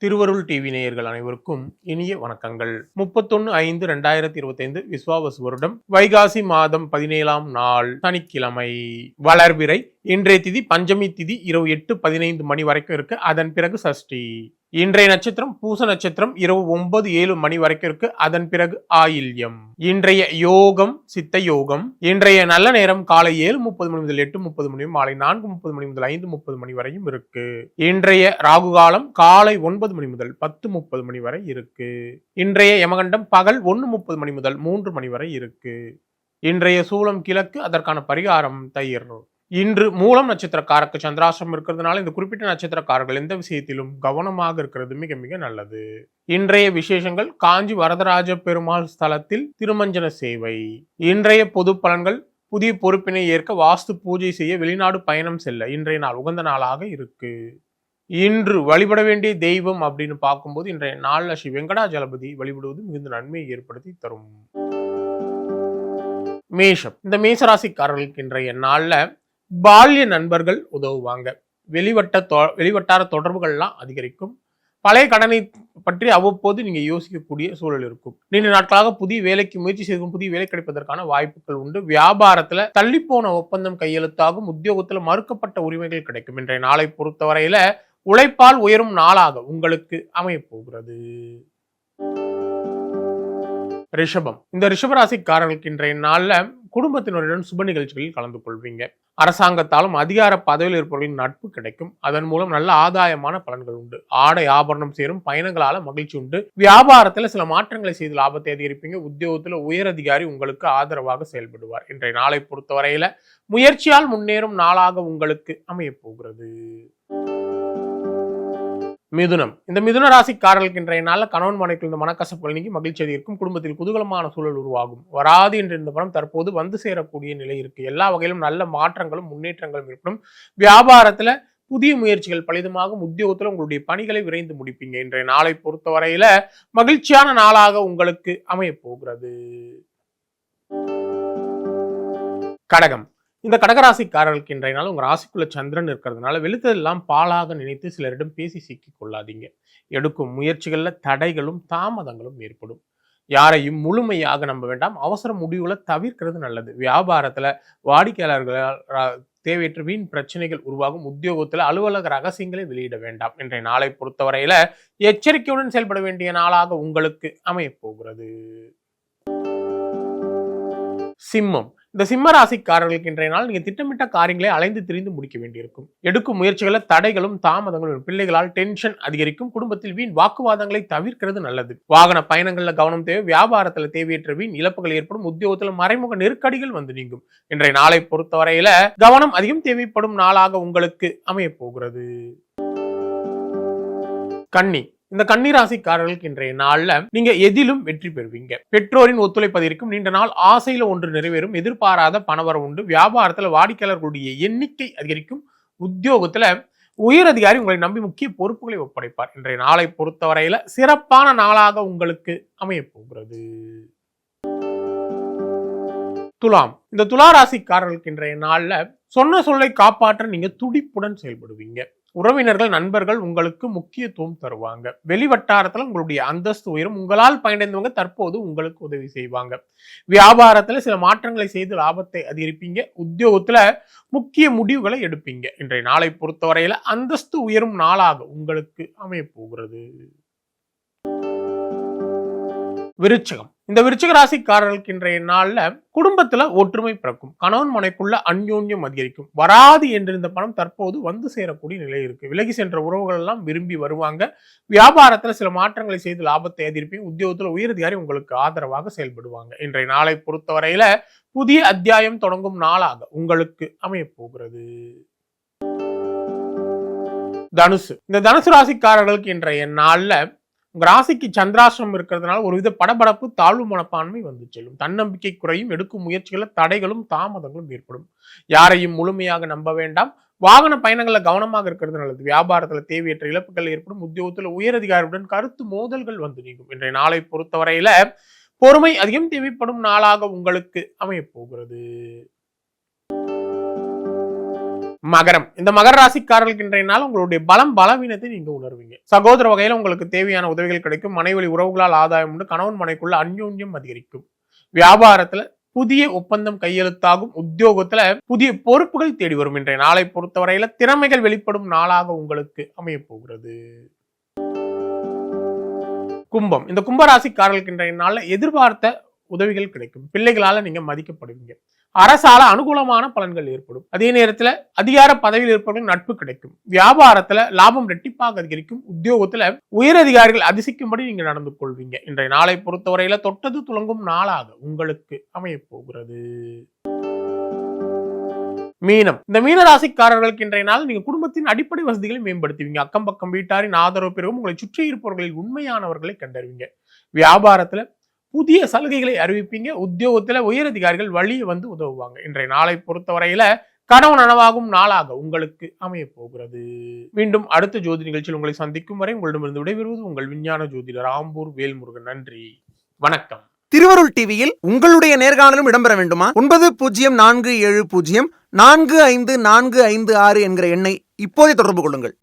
திருவருள் டிவி நேயர்கள் அனைவருக்கும் இனிய வணக்கங்கள். முப்பத்தொன்னு ஐந்து ரெண்டாயிரத்தி இருபத்தைந்து விஸ்வாவசு வருடம் வைகாசி மாதம் பதினேழாம் நாள் சனிக்கிழமை. வளர்பிறை இன்றைய திதி பஞ்சமி திதி இரவு எட்டு பதினைந்து மணி வரைக்கும் இருக்கு. அதன் பிறகு சஷ்டி. இன்றைய நட்சத்திரம் பூச நட்சத்திரம் இரவு ஒன்பது ஏழு மணி வரைக்கும் இருக்கு அதன் பிறகு ஆயில்யம். இன்றைய யோகம் சித்த யோகம். இன்றைய நல்ல நேரம் காலை ஏழு முப்பது மணி முதல் எட்டு முப்பது மணி மாலை நான்கு முப்பது மணி முதல் ஐந்து முப்பது மணி வரையும் இருக்கு. இன்றைய ராகு காலம் காலை ஒன்பது மணி முதல் பத்து முப்பது மணி வரை இருக்கு. இன்றைய யமகண்டம் பகல் ஒன்று முப்பது மணி முதல் மூன்று மணி வரை இருக்கு. இன்றைய சூலம் கிழக்கு அதற்கான பரிகாரம் தயிர். இன்று மூலம் நட்சத்திரக்காரருக்கு சந்திராசிரம் இருக்கிறதுனால இந்த குறிப்பிட்ட நட்சத்திரக்காரர்கள் எந்த விஷயத்திலும் கவனமாக இருக்கிறது மிக மிக நல்லது. இன்றைய விசேஷங்கள் காஞ்சி வரதராஜ பெருமாள் ஸ்தலத்தில் திருமஞ்சன சேவை. இன்றைய பொது பலன்கள் புதிய பொறுப்பினை ஏற்க வாஸ்து பூஜை செய்ய வெளிநாடு பயணம் செல்ல இன்றைய நாள் உகந்த நாளாக இருக்கு. இன்று வழிபட வேண்டிய தெய்வம் அப்படின்னு பார்க்கும்போது இன்றைய நாளில் ஸ்ரீ வெங்கடாஜலபதி வழிபடுவது மிகுந்த நன்மையை ஏற்படுத்தி தரும். மேஷம். இந்த மேசராசிக்காரர்களுக்கு இன்றைய நாளில் பால்ய நண்பர்கள் உதவுவாங்க. வெளிவட்ட தொ வெளிவட்டார தொடர்புகள்லாம் அதிகரிக்கும். பழைய கடனை பற்றி அவ்வப்போது நீங்கள் யோசிக்கக்கூடிய சூழல் இருக்கும். நீண்ட நாட்களாக புதிய வேலைக்கு முயற்சி செய்தும் புதிய வேலை கிடைப்பதற்கான வாய்ப்புகள் உண்டு. வியாபாரத்தில் தள்ளிப்போன ஒப்பந்தம் கையெழுத்தாகும். உத்தியோகத்தில் மறுக்கப்பட்ட உரிமைகள் கிடைக்கும். இன்றைய நாளை பொறுத்தவரையில் உழைப்பால் உயரும் நாளாக உங்களுக்கு அமையப்போகிறது. ரிஷபம். இந்த ரிஷபராசிக்காரர்களுக்கு இன்றைய நாளில் குடும்பத்தினருடன் சுப நிகழ்ச்சிகளில் கலந்து கொள்வீங்க. அரசாங்கத்தாலும் அதிகார பதவியில் இருப்பவர்களின் நட்பு கிடைக்கும். அதன் மூலம் நல்ல ஆதாயமான பலன்கள் உண்டு. ஆடை ஆபரணம் சேரும் பயணங்களால மகிழ்ச்சி உண்டு. வியாபாரத்தில் சில மாற்றங்களை செய்து லாபத்தை அதிகரிப்பீங்க. உத்தியோகத்தில் உயர் அதிகாரி உங்களுக்கு ஆதரவாக செயல்படுவார். இன்றைய நாளை பொறுத்தவரையில முயற்சியால் முன்னேறும் நாளாக உங்களுக்கு அமையப் போகிறது. மிதுனம். இந்த மிதுன ராசிக்காரர்களுக்கு இன்றைய நாளில் கணவன் மனைக்குள் இந்த மனக்கசப்புகள் நீங்கி மகிழ்ச்சி இருக்கும் குடும்பத்தில் குதூகலமான சூழல் உருவாகும். வராது என்று இந்த பணம் தற்போது வந்து சேரக்கூடிய நிலை இருக்கு. எல்லா வகையிலும் நல்ல மாற்றங்களும் முன்னேற்றங்களும் ஏற்படும். வியாபாரத்தில் புதிய முயற்சிகள் பலிதமாகும். உத்தியோகத்தில் உங்களுடைய பணிகளை விரைந்து முடிப்பீங்க. இன்றைய நாளை பொறுத்தவரையில மகிழ்ச்சியான நாளாக உங்களுக்கு அமையப் போகிறது கடகம். இந்த கடகராசிக்காரர்களுக்கு இன்றைய நாள் உங்கள் ராசிக்குள்ள சந்திரன் இருக்கிறதுனால வெளுத்ததெல்லாம் பாலாக நினைத்து சிலரிடம் பேசி சிக்கிக் கொள்ளாதீங்க. எடுக்கும் முயற்சிகளில் தடைகளும் தாமதங்களும் ஏற்படும். யாரையும் முழுமையாக நம்ப வேண்டாம். அவசர முடிவுகளை தவிர்க்கிறது நல்லது. வியாபாரத்தில் வாடிக்கையாளர்களால் தேவையற்ற வீண் பிரச்சனைகள் உருவாகும். உத்தியோகத்தில் அலுவலக ரகசியங்களை வெளியிட வேண்டாம். இன்றைய நாளை பொறுத்தவரையில எச்சரிக்கையுடன் செயல்பட வேண்டிய நாளாக உங்களுக்கு அமையப் போகிறது. சிம்மம். இந்த சிம்ம ராசிக்காரர்களுக்கு இன்றைய நாள் நீங்கள் திட்டமிட்ட காரியங்களை அலைந்து திரிந்து முடிக்க வேண்டியிருக்கும். எடுக்கும் முயற்சிகளை தடைகளும் தாமதங்களும் பிள்ளைகளால் டென்ஷன் அதிகரிக்கும் குடும்பத்தில் வீண் வாக்குவாதங்களை தவிர்க்கிறது நல்லது. வாகன பயணங்களில் கவனம் தேவை வியாபாரத்தில் தேவையற்ற வீண் இழப்புகள் ஏற்படும் உத்தியோகத்தில் மறைமுக நெருக்கடிகள் வந்து நீங்கும். இன்றைய நாளை பொறுத்தவரையில கவனம் அதிகம் தேவைப்படும் நாளாக உங்களுக்கு அமைய போகிறது. கன்னி இந்த கன்னிராசிக்காரர்களுக்கு இன்றைய நாள்ல நீங்க எதிலும் வெற்றி பெறுவீங்க. பெற்றோரின் ஒத்துழைப்பு நீண்ட நாள் ஆசையில ஒன்று நிறைவேறும். எதிர்பாராத பணவரம் உண்டு. வியாபாரத்துல வாடிக்கையாளர்களுடைய எண்ணிக்கை அதிகரிக்கும். உத்தியோகத்துல உயர் அதிகாரி உங்களை நம்பி முக்கிய பொறுப்புகளை ஒப்படைப்பார். இன்றைய நாளை பொறுத்தவரையில சிறப்பான நாளாக உங்களுக்கு அமையப் போகிறது. துலாம். இந்த துலா ராசிக்காரர்களுக்கு இன்றைய நாள்ல சொன்ன சொல்லை காப்பாற்ற நீங்க துடிப்புடன் செயல்படுவீங்க. உறவினர்கள் நண்பர்கள் உங்களுக்கு முக்கியத்துவம் தருவாங்க. வெளிவட்டாரத்தில் உங்களுடைய அந்தஸ்து உயரும். உங்களால் பயனடைந்தவங்க தற்போது உங்களுக்கு உதவி செய்வாங்க. வியாபாரத்தில் சில மாற்றங்களை செய்து லாபத்தை அதிகரிப்பீங்க. உத்தியோகத்தில் முக்கிய முடிவுகளை எடுப்பீங்க. இன்றைய நாளை பொறுத்தவரையில் அந்தஸ்து உயரும் நாளாக உங்களுக்கு அமையப்போகிறது. விருச்சகம். இந்த விருச்சிக ராசிக்காரர்களுக்கு இன்றைய நாளில் குடும்பத்தில் ஒற்றுமை பிறக்கும். கணவன் மனைக்குள்ள அந்யோன்யம் அதிகரிக்கும். வராது என்றிருந்த பணம் தற்போது வந்து சேரக்கூடிய நிலை இருக்கு. விலகி சென்ற உறவுகள் எல்லாம் விரும்பி வருவாங்க. வியாபாரத்தில் சில மாற்றங்களை செய்து லாபத்தை எதிர்ப்பையும் உத்தியோகத்தில் உயரதிகாரி உங்களுக்கு ஆதரவாக செயல்படுவாங்க. இன்றைய நாளை பொறுத்தவரையில புதிய அத்தியாயம் தொடங்கும் நாளாக உங்களுக்கு அமையப்போகிறது. தனுசு. இந்த தனுசு ராசிக்காரர்களுக்கு இன்றைய நாளில் உங்க ராசிக்கு சந்திராசிரமம் இருக்கிறதுனால ஒரு வித படபடப்பு தாழ்வு மனப்பான்மை வந்து செல்லும். தன்னம்பிக்கை குறையும் எடுக்கும் முயற்சிகளை தடைகளும் தாமதங்களும் ஏற்படும். யாரையும் முழுமையாக நம்ப வேண்டாம். வாகன பயணங்களில் கவனமாக இருக்கிறது நல்லது. வியாபாரத்தில் தேவையற்ற இழப்புகள் ஏற்படும். உத்தியோகத்தில் உயரதிகாரியுடன் கருத்து மோதல்கள் வந்து நீங்கும். இன்றைய நாளை பொறுத்தவரையில பொறுமை அதிகம் தேவைப்படும் நாளாக உங்களுக்கு அமையப் போகிறது. மகரம். இந்த மகர ராசிக்காரர்களுக்கு இன்றைய நாள் உங்களுடைய பலம் பலவீனத்தை நீங்க உணர்வீங்க. சகோதர வகையில் உங்களுக்கு தேவையான உதவிகள் கிடைக்கும். மனைவழி உறவுகளால் ஆதாயம் உண்டு. கணவன் மனைக்குள்ள அந்யோன்யம் அதிகரிக்கும். வியாபாரத்துல புதிய ஒப்பந்தம் கையெழுத்தாகும். உத்தியோகத்துல புதிய பொறுப்புகள் தேடி வரும். இன்றைய நாளை பொறுத்தவரையில திறமைகள் வெளிப்படும் நாளாக உங்களுக்கு அமைய போகிறது. கும்பம். இந்த கும்பராசிக்காரர்களுக்கு இன்றைய நாளில் எதிர்பார்த்த உதவிகள் கிடைக்கும். பிள்ளைகளால நீங்க மதிக்கப்படுவீங்க. அரசால அனுகூலமான பலன்கள் ஏற்படும். அதே நேரத்துல அதிகார பதவியில் இருப்பவர்கள் நட்பு கிடைக்கும். வியாபாரத்துல லாபம் ரெட்டிப்பாக அதிகரிக்கும். உத்தியோகத்துல உயர் அதிகாரிகள் அதிசிக்கும்படி நீங்க நடந்து கொள்வீங்க. இன்றைய நாளை பொறுத்தவரையில தொட்டது துளங்கும் நாளாக உங்களுக்கு அமைய போகிறது. மீனம். இந்த மீன ராசிக்காரர்களுக்கு இன்றைய நாள் நீங்க குடும்பத்தின் அடிப்படை வசதிகளை மேம்படுத்துவீங்க. அக்கம் பக்கம் வீட்டாரின் ஆதரவு பெறவும் உங்களை சுற்றி இருப்பவர்களில் உண்மையானவர்களை கண்டறிவீங்க. வியாபாரத்துல புதிய சலுகைகளை அறிவிப்பீங்க. உத்தியோகத்தில் உயர் அதிகாரிகள் வந்து உதவுவாங்க. இன்றைய நாளை பொறுத்தவரையில கனவு நனவாகும் நாளாக உங்களுக்கு அமைய போகிறது மீண்டும் அடுத்த ஜோதி நிகழ்ச்சியில் உங்களை சந்திக்கும் வரை உங்களிடமிருந்து விடைபெறுவது உங்கள் விஞ்ஞான ஜோதிடர் ஆம்பூர் வேல்முருகன். நன்றி. வணக்கம். திருவருள் டிவியில் உங்களுடைய நேர்காணலும் இடம்பெற வேண்டுமா? ஒன்பது பூஜ்ஜியம் நான்கு ஏழு பூஜ்ஜியம் நான்கு ஐந்து நான்கு ஐந்து ஆறு என்கிற எண்ணை இப்போதே தொடர்பு கொள்ளுங்கள்.